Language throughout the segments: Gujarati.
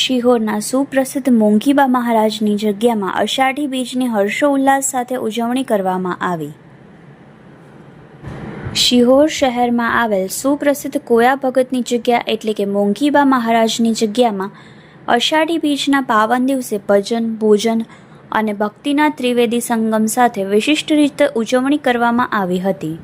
શિહોરના સુપ્રસિદ્ધ મોંઘીબા મહારાજની જગ્યામાં અષાઢી બીજની હર્ષોલ્લાસ સાથે ઉજવણી કરવામાં આવી. શિહોર શહેરમાં આવેલ સુપ્રસિદ્ધ કોયા ભગતની જગ્યા એટલે કે મોંઘીબા મહારાજની જગ્યામાં અષાઢી બીજના પાવન દિવસે ભજન, ભોજન અને ભક્તિના ત્રિવેદી સંગમ સાથે વિશિષ્ટ રીતે ઉજવણી કરવામાં આવી હતી.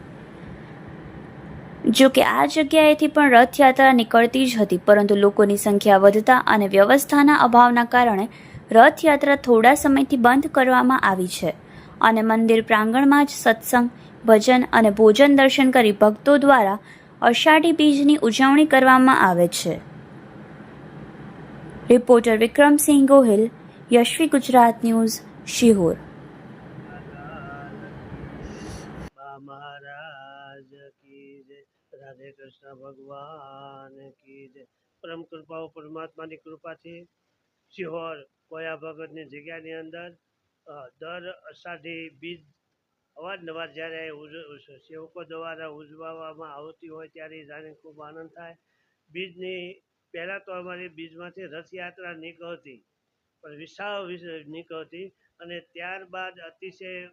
જો કે આ જગ્યાએથી પણ રથયાત્રા નીકળતી જ હતી, પરંતુ લોકોની સંખ્યા વધતા અને વ્યવસ્થાના અભાવના કારણે રથયાત્રા થોડા સમયથી બંધ કરવામાં આવી છે. અને મંદિર પ્રાંગણમાં જ સત્સંગ, ભજન અને ભોજન દર્શન કરી ભક્તો દ્વારા અષાઢી બીજની ઉજવણી કરવામાં આવે છે. Reporter Vikramsinh Gohil, Yashvi Gujarat news, Sihor. મહારાજ કી જય. રાધે કૃષ્ણ ભગવાન કી જય. પરમ કૃપાઓ પરમાત્માની કૃપાથી સિહોર કોયા ભગતની જગ્યાની અંદર દર અષાઢી બીજ અવારનવાર જ્યારે સેવકો દ્વારા ઉજવવામાં આવતી હોય ત્યારે જાણે ખૂબ આનંદ થાય. બીજની, પહેલાં તો અમારી બીજમાંથી રથયાત્રા નીકળતી, પણ વિશાળ વિશ- નીકળતી અને ત્યારબાદ અતિશય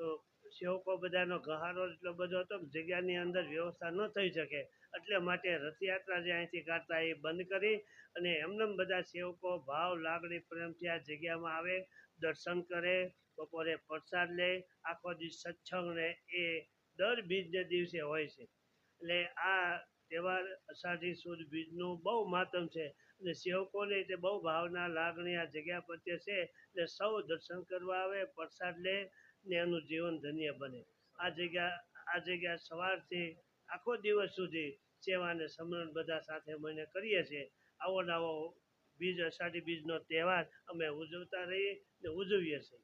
અ, સેવકો બધાનો ગહારો એટલો બધો હતો જગ્યાની અંદર વ્યવસ્થા ન થઈ શકે. એટલે માટે રથયાત્રા જે અહીંથી કાઢતા એ બંધ કરી અને એમનેમ બધા સેવકો ભાવ લાગણી પ્રેમથી આ જગ્યામાં આવે દર્શન કરે બપોરે પ્રસાદ લે આખો દિવસ સત્સંગ એ દર બીજને દિવસે હોય છે. એટલે આ તહેવાર અષાઢી સુદ બીજનું બહુ મહત્તમ છે અને સેવકોને તે બહુ ભાવના લાગણી આ જગ્યા પ્રત્યે છે. એટલે સૌ દર્શન કરવા આવે પ્રસાદ લે ને એનું જીવન ધન્ય બને. આ જગ્યા આ જગ્યા સવારથી આખો દિવસ સુધી સેવા અને સમરણ બધા સાથે મળીને કરીએ છીએ. આવો નવો બીજ, અષાઢી બીજનો તહેવાર અમે ઉજવતા રહીએ ને ઉજવીએ છીએ.